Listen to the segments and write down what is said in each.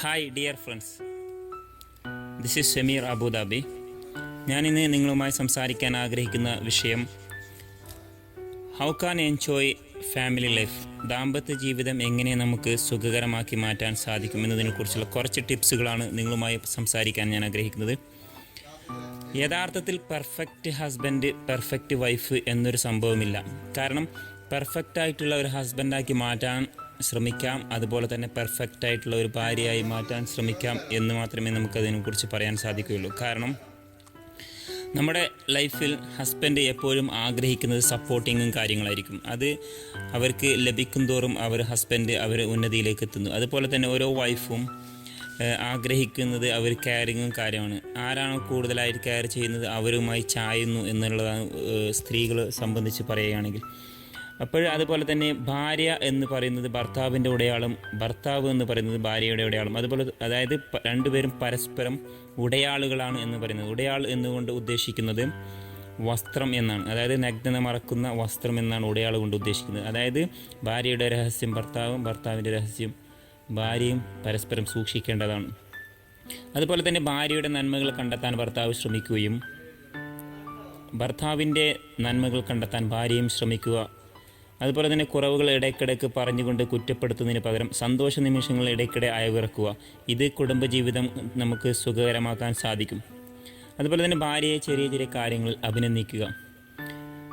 Hi dear friends this is Shameer Abu Dhabi ഞാനിന്ന് നിങ്ങളുമായി സംസാരിക്കാൻ ആഗ്രഹിക്കുന്ന വിഷയം how can enjoy family life ദാമ്പത്യ ജീവിതം എങ്ങനെ നമുക്ക് സുഖകരമാക്കി മാറ്റാൻ സാധിക്കും എന്നതിനെക്കുറിച്ചുള്ള കുറച്ച് ടിപ്സുകളാണ് നിങ്ങളുമായി സംസാരിക്കാൻ ഞാൻ ആഗ്രഹിക്കുന്നത്. യഥാർത്ഥത്തിൽ പെർഫെക്റ്റ് ഹസ്ബൻഡ് പെർഫെക്റ്റ് വൈഫ് എന്നൊരു സംഭവമില്ല. കാരണം പെർഫെക്റ്റ് ആയിട്ടുള്ള ഒരു ഹസ്ബൻഡാക്കി മാറ്റാൻ ശ്രമിക്കാം. അതുപോലെ തന്നെ പെർഫെക്റ്റ് ആയിട്ടുള്ള ഒരു ഭാര്യയായി മാറ്റാൻ ശ്രമിക്കാം എന്ന് മാത്രമേ നമുക്കതിനെക്കുറിച്ച് പറയാൻ സാധിക്കുകയുള്ളൂ. കാരണം നമ്മുടെ ലൈഫിൽ ഹസ്ബൻഡ് എപ്പോഴും ആഗ്രഹിക്കുന്നത് സപ്പോർട്ടിങ്ങും കാര്യങ്ങളായിരിക്കും. അത് അവർക്ക് ലഭിക്കും തോറും അവർ ഹസ്ബൻഡ് അവർ ഉന്നതിയിലേക്ക് എത്തുന്നു. അതുപോലെ തന്നെ ഓരോ വൈഫും ആഗ്രഹിക്കുന്നത് അവർ കെയറിങ്ങും കാര്യമാണ്. ആരാണോ കൂടുതലായിട്ട് കെയർ ചെയ്യുന്നത് അവരുമായി ചായുന്നു എന്നുള്ളതാണ് സ്ത്രീകൾ സംബന്ധിച്ച് പറയുകയാണെങ്കിൽ. അപ്പോൾ അതുപോലെ തന്നെ ഭാര്യ എന്ന് പറയുന്നത് ഭർത്താവിന്റെ ഉടയാളും ഭർത്താവ് എന്ന് പറയുന്നത് ഭാര്യയുടെ ഉടയാളും. അതുപോലെ അതായത് രണ്ടുപേരും പരസ്പരം ഉടയാളുകളാണ് എന്ന് പറയുന്നത്. ഉടയാൾ എന്നുകൊണ്ട് ഉദ്ദേശിക്കുന്നത് വസ്ത്രം എന്നാണ്. അതായത് നഗ്നത മറക്കുന്ന വസ്ത്രം എന്നാണ് ഉടയാൾ കൊണ്ട് ഉദ്ദേശിക്കുന്നത്. അതായത് ഭാര്യയുടെ രഹസ്യം ഭർത്താവും ഭർത്താവിന്റെ രഹസ്യം ഭാര്യയും പരസ്പരം സൂക്ഷിക്കേണ്ടതാണ്. അതുപോലെ തന്നെ ഭാര്യയുടെ നന്മകൾ കണ്ടെത്താൻ ഭർത്താവ് ശ്രമിക്കുകയും ഭർത്താവിന്റെ നന്മകൾ കണ്ടെത്താൻ ഭാര്യയും ശ്രമിക്കുക അതുപോലെ തന്നെ കുറവുകൾ ഇടയ്ക്കിടയ്ക്ക് പറഞ്ഞുകൊണ്ട് കുറ്റപ്പെടുത്തുന്നതിന് പകരം സന്തോഷ നിമിഷങ്ങൾ ഇടയ്ക്കിടെ അയവിറക്കുക. ഇത് കുടുംബജീവിതം നമുക്ക് സുഖകരമാക്കാൻ സാധിക്കും. അതുപോലെ തന്നെ ഭാര്യയെ ചെറിയ ചെറിയ കാര്യങ്ങൾ അഭിനന്ദിക്കുക.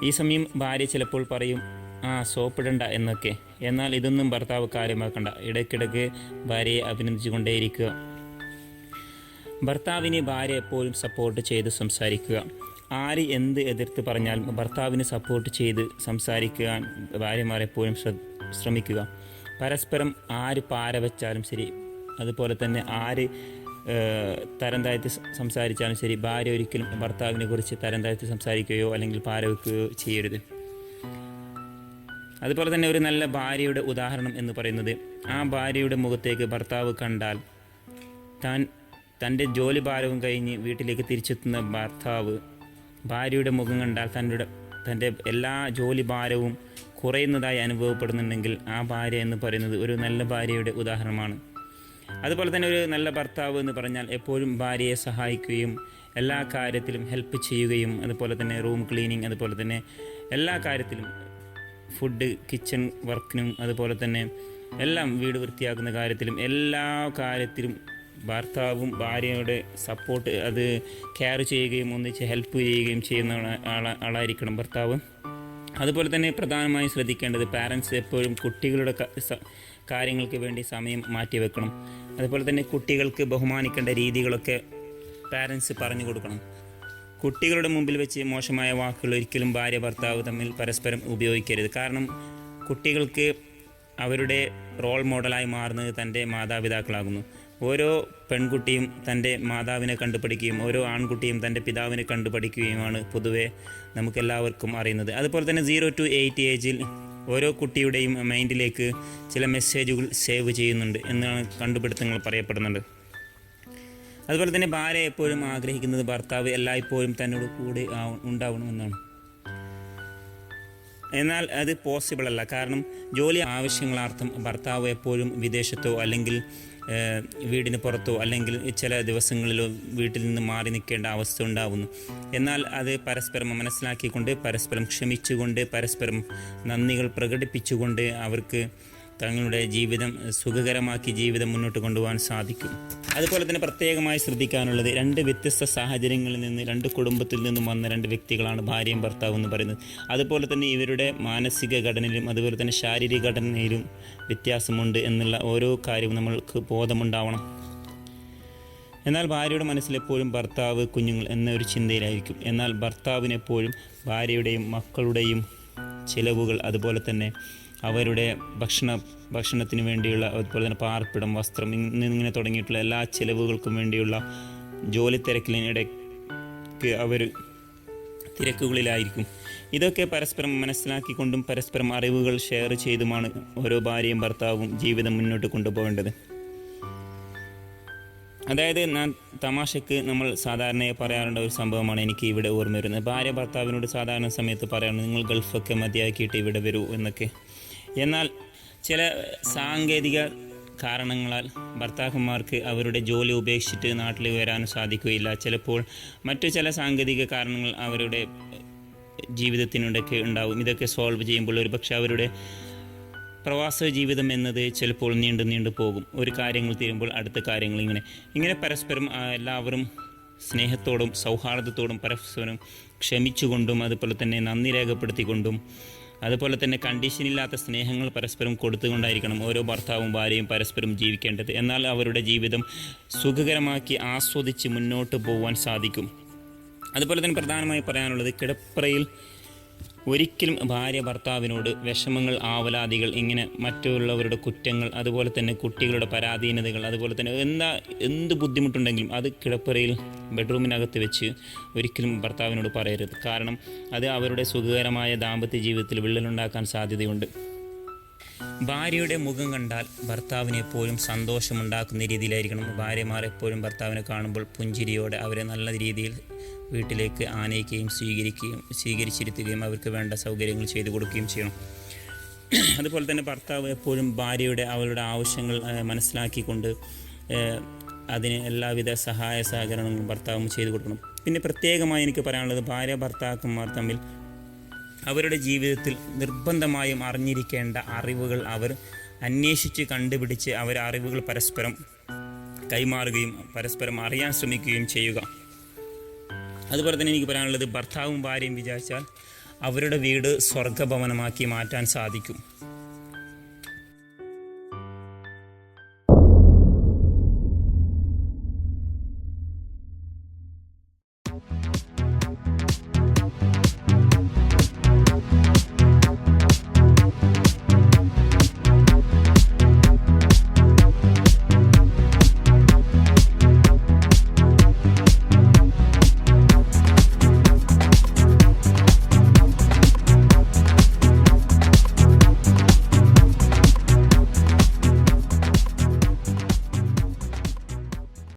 ഈ സമയം ഭാര്യ ചിലപ്പോൾ പറയും ആ സോപ്പിടണ്ട എന്നൊക്കെ. എന്നാൽ ഇതൊന്നും ഭർത്താവ് കാര്യമാക്കണ്ട. ഇടയ്ക്കിടയ്ക്ക് ഭാര്യയെ അഭിനന്ദിച്ചുകൊണ്ടേയിരിക്കുക. ഭർത്താവിനെ ഭാര്യ എപ്പോഴും സപ്പോർട്ട് ചെയ്ത് സംസാരിക്കുക. ആര് എന്ത് എതിർത്ത് പറഞ്ഞാൽ ഭർത്താവിന് സപ്പോർട്ട് ചെയ്ത് സംസാരിക്കാൻ ശ്ര- ശ്രമിക്കുക. പരസ്പരം ആര് പാര വെച്ചാലും ശരി അതുപോലെ തന്നെ ആര് തരം താഴ്ത്തി സംസാരിച്ചാലും ശരി ഭാര്യ ഒരിക്കലും ഭർത്താവിനെ കുറിച്ച് തരം താഴ്ത്തി സംസാരിക്കുകയോ അല്ലെങ്കിൽ പാര വെക്കുകയോ ചെയ്യരുത്. അതുപോലെ തന്നെ ഒരു നല്ല ഭാര്യയുടെ ഉദാഹരണം എന്ന് പറയുന്നത് ആ ഭാര്യയുടെ മുഖത്തേക്ക് ഭർത്താവ് കണ്ടാൽ താൻ തന്റെ ജോലി ഭാരവും കഴിഞ്ഞ് വീട്ടിലേക്ക് തിരിച്ചെത്തുന്ന ഭർത്താവ് ഭാര്യയുടെ മുഖം കണ്ടാൽ തന്റെ തന്റെ എല്ലാ ജോലി ഭാരവും കുറയുന്നതായി അനുഭവപ്പെടുന്നുണ്ടെങ്കിൽ ആ ഭാര്യ എന്ന് പറയുന്നത് ഒരു നല്ല ഭാര്യയുടെ ഉദാഹരണമാണ്. അതുപോലെ തന്നെ ഒരു നല്ല ഭർത്താവ് എന്ന് പറഞ്ഞാൽ എപ്പോഴും ഭാര്യയെ സഹായിക്കുകയും എല്ലാ കാര്യത്തിലും ഹെൽപ്പ് ചെയ്യുകയും അതുപോലെ തന്നെ റൂം ക്ലീനിങ് അതുപോലെ തന്നെ എല്ലാ കാര്യത്തിലും ഫുഡ് കിച്ചൺ വർക്കിനും അതുപോലെ തന്നെ എല്ലാം വീട് വൃത്തിയാക്കുന്ന കാര്യത്തിലും എല്ലാ കാര്യത്തിലും ഭർത്താവും ഭാര്യയുടെ സപ്പോർട്ട് അത് കെയർ ചെയ്യുകയും ഒന്നിച്ച് ഹെൽപ്പ് ചെയ്യുകയും ചെയ്യുന്ന ആളായിരിക്കണം ഭർത്താവ്. അതുപോലെ തന്നെ പ്രധാനമായും ശ്രദ്ധിക്കേണ്ടത് പാരൻസ് എപ്പോഴും കുട്ടികളുടെ കാര്യങ്ങൾക്ക് വേണ്ടി സമയം മാറ്റി വെക്കണം. അതുപോലെ തന്നെ കുട്ടികൾക്ക് ബഹുമാനിക്കേണ്ട രീതികളൊക്കെ പാരൻസ് പറഞ്ഞു കൊടുക്കണം. കുട്ടികളുടെ മുമ്പിൽ വെച്ച് മോശമായ വാക്കുകൾ ഒരിക്കലും ഭാര്യ ഭർത്താവ് തമ്മിൽ പരസ്പരം ഉപയോഗിക്കരുത്. കാരണം കുട്ടികൾക്ക് അവരുടെ റോൾ മോഡലായി മാറുന്നത് തന്റെ മാതാപിതാക്കളാകുന്നു. ഓരോ പെൺകുട്ടിയും തന്റെ മാതാവിനെ കണ്ടുപഠിക്കുകയും ഓരോ ആൺകുട്ടിയും തന്റെ പിതാവിനെ കണ്ടുപഠിക്കുകയുമാണ് പൊതുവെ നമുക്കെല്ലാവർക്കും അറിയുന്നത്. അതുപോലെ തന്നെ സീറോ ടു എയ്റ്റ് ഏജിൽ ഓരോ കുട്ടിയുടെയും മൈൻഡിലേക്ക് ചില മെസ്സേജുകൾ സേവ് ചെയ്യുന്നുണ്ട് എന്നാണ് കണ്ടുപിടുത്തങ്ങൾ പറയപ്പെടുന്നുണ്ട്. അതുപോലെ തന്നെ ഭാര്യ എപ്പോഴും ആഗ്രഹിക്കുന്നത് ഭർത്താവ് എല്ലായ്പ്പോഴും തന്നോട് കൂടെ ഉണ്ടാവണമെന്നാണ് എന്നാൽ അത് പോസിബിൾ അല്ല. കാരണം ജോലി ആവശ്യങ്ങളാർത്ഥം ഭർത്താവ് എപ്പോഴും വിദേശത്തോ അല്ലെങ്കിൽ വീടിന് പുറത്തോ അല്ലെങ്കിൽ ചില ദിവസങ്ങളിലോ വീട്ടിൽ നിന്ന് മാറി നിൽക്കേണ്ട അവസ്ഥ ഉണ്ടാവുന്നു. എന്നാൽ അത് പരസ്പരം മനസ്സിലാക്കിക്കൊണ്ട് പരസ്പരം ക്ഷമിച്ചുകൊണ്ട് പരസ്പരം നന്ദികൾ പ്രകടിപ്പിച്ചുകൊണ്ട് അവർക്ക് തങ്ങളുടെ ജീവിതം സുഖകരമാക്കി ജീവിതം മുന്നോട്ട് കൊണ്ടുപോകാൻ സാധിക്കും. അതുപോലെ തന്നെ പ്രത്യേകമായി ശ്രദ്ധിക്കാനുള്ളത് രണ്ട് വ്യത്യസ്ത സാഹചര്യങ്ങളിൽ നിന്ന് രണ്ട് കുടുംബത്തിൽ നിന്നും വന്ന രണ്ട് വ്യക്തികളാണ് ഭാര്യയും ഭർത്താവും എന്ന് പറയുന്നത്. അതുപോലെ തന്നെ ഇവരുടെ മാനസിക ഘടനയിലും അതുപോലെ തന്നെ ശാരീരിക ഘടനയിലും വ്യത്യാസമുണ്ട് എന്നുള്ള ഓരോ കാര്യവും നമ്മൾക്ക് ബോധമുണ്ടാവണം. എന്നാൽ ഭാര്യയുടെ മനസ്സിലെപ്പോഴും ഭർത്താവ് കുഞ്ഞുങ്ങൾ എന്ന ഒരു ചിന്തയിലായിരിക്കും. എന്നാൽ ഭർത്താവിനെപ്പോഴും ഭാര്യയുടെയും മക്കളുടെയും ചിലവുകൾ അതുപോലെ തന്നെ അവരുടെ ഭക്ഷണ ഭക്ഷണത്തിന് വേണ്ടിയുള്ള അതുപോലെ തന്നെ പാർപ്പിടം വസ്ത്രം ഇങ്ങനെ തുടങ്ങിയിട്ടുള്ള എല്ലാ ചിലവുകൾക്കും വേണ്ടിയുള്ള ജോലി തിരക്കിലിടയ്ക്ക് അവർ തിരക്കുകളിലായിരിക്കും. ഇതൊക്കെ പരസ്പരം മനസ്സിലാക്കിക്കൊണ്ടും പരസ്പരം അറിവുകൾ ഷെയർ ചെയ്തുമാണ് ഓരോ ഭാര്യയും ഭർത്താവും ജീവിതം മുന്നോട്ട് കൊണ്ടുപോകേണ്ടത്. അതായത് ഞാൻ തമാശക്ക് നമ്മൾ സാധാരണയായി പറയാറുള്ള ഒരു സംഭവമാണ് എനിക്ക് ഇവിടെ ഓർമ്മ വരുന്നത്. ഭാര്യ ഭർത്താവിനോട് സാധാരണ സമയത്ത് പറയാറുണ്ട് നിങ്ങൾ ഗൾഫൊക്കെ മതിയാക്കിയിട്ട് ഇവിടെ വരൂ എന്നൊക്കെ. എന്നാൽ ചില സാങ്കേതിക കാരണങ്ങളാൽ ഭർത്താക്കന്മാർക്ക് അവരുടെ ജോലി ഉപേക്ഷിച്ചിട്ട് നാട്ടിൽ വരാൻ സാധിക്കുകയില്ല. ചിലപ്പോൾ മറ്റു ചില സാങ്കേതിക കാരണങ്ങൾ അവരുടെ ജീവിതത്തിനിടയ്ക്ക് ഉണ്ടാവും. ഇതൊക്കെ സോൾവ് ചെയ്യുമ്പോൾ ഒരു പക്ഷേ അവരുടെ പ്രവാസ ജീവിതം എന്നത് ചിലപ്പോൾ നീണ്ടു നീണ്ടു പോകും. ഒരു കാര്യങ്ങൾ തീരുമ്പോൾ അടുത്ത കാര്യങ്ങൾ ഇങ്ങനെ. ഇങ്ങനെ പരസ്പരം എല്ലാവരും സ്നേഹത്തോടും സൗഹാർദ്ദത്തോടും പരസ്പരം ക്ഷമിച്ചുകൊണ്ടും അതുപോലെ തന്നെ നന്ദി രേഖപ്പെടുത്തിക്കൊണ്ടും അതുപോലെ തന്നെ കണ്ടീഷനില്ലാത്ത സ്നേഹങ്ങൾ പരസ്പരം കൊടുത്തുകൊണ്ടായിരിക്കണം ഓരോ ഭർത്താവും ഭാര്യയും പരസ്പരം ജീവിക്കേണ്ടത്. എന്നാൽ അവരുടെ ജീവിതം സുഖകരമാക്കി ആസ്വദിച്ച് മുന്നോട്ട് പോകാൻ സാധിക്കും. അതുപോലെ തന്നെ പ്രധാനമായി പറയാനുള്ളത് കിടപ്പറയിൽ ഒരിക്കലും ഭാര്യ ഭർത്താവിനോട് വിഷമങ്ങൾ ആവലാതികൾ ഇങ്ങനെ മറ്റുള്ളവരുടെ കുറ്റങ്ങൾ അതുപോലെ തന്നെ കുട്ടികളുടെ പരാധീനതകൾ അതുപോലെ തന്നെ എന്താ എന്ത് ബുദ്ധിമുട്ടുണ്ടെങ്കിലും അത് കിടപ്പറയിൽ ബെഡ്റൂമിനകത്ത് വെച്ച് ഒരിക്കലും ഭർത്താവിനോട് പറയരുത്. കാരണം അത് അവരുടെ സുഖകരമായ ദാമ്പത്യ ജീവിതത്തിൽ വിള്ളലുണ്ടാക്കാൻ സാധ്യതയുണ്ട്. ഭാര്യയുടെ മുഖം കണ്ടാൽ ഭർത്താവിനെ എപ്പോഴും സന്തോഷമുണ്ടാക്കുന്ന രീതിയിലായിരിക്കണം. ഭാര്യമാർ എപ്പോഴും ഭർത്താവിനെ കാണുമ്പോൾ പുഞ്ചിരിയോടെ അവരെ നല്ല രീതിയിൽ വീട്ടിലേക്ക് ആനയിക്കുകയും സ്വീകരിക്കുകയും സ്വീകരിച്ചിരുത്തുകയും അവർക്ക് വേണ്ട സൗകര്യങ്ങൾ ചെയ്തു കൊടുക്കുകയും ചെയ്യണം. അതുപോലെ തന്നെ ഭർത്താവ് എപ്പോഴും ഭാര്യയുടെ അവളുടെ ആവശ്യങ്ങൾ മനസ്സിലാക്കിക്കൊണ്ട് അതിന് എല്ലാവിധ സഹായ സഹകരണങ്ങളും ഭർത്താവും ചെയ്തു കൊടുക്കണം. പിന്നെ പ്രത്യേകമായി എനിക്ക് പറയാനുള്ളത് ഭാര്യ ഭർത്താക്കന്മാർ തമ്മിൽ അവരുടെ ജീവിതത്തിൽ നിർബന്ധമായും അറിഞ്ഞിരിക്കേണ്ട അറിവുകൾ അവർ അന്വേഷിച്ച് കണ്ടുപിടിച്ച് അവർ അറിവുകൾ പരസ്പരം കൈമാറുകയും പരസ്പരം അറിയാൻ ശ്രമിക്കുകയും ചെയ്യുക. അതുപോലെ തന്നെ എനിക്ക് പറയാനുള്ളത് ഭർത്താവും ഭാര്യയും വിചാരിച്ചാൽ അവരുടെ വീട് സ്വർഗഭവനമാക്കി മാറ്റാൻ സാധിക്കും.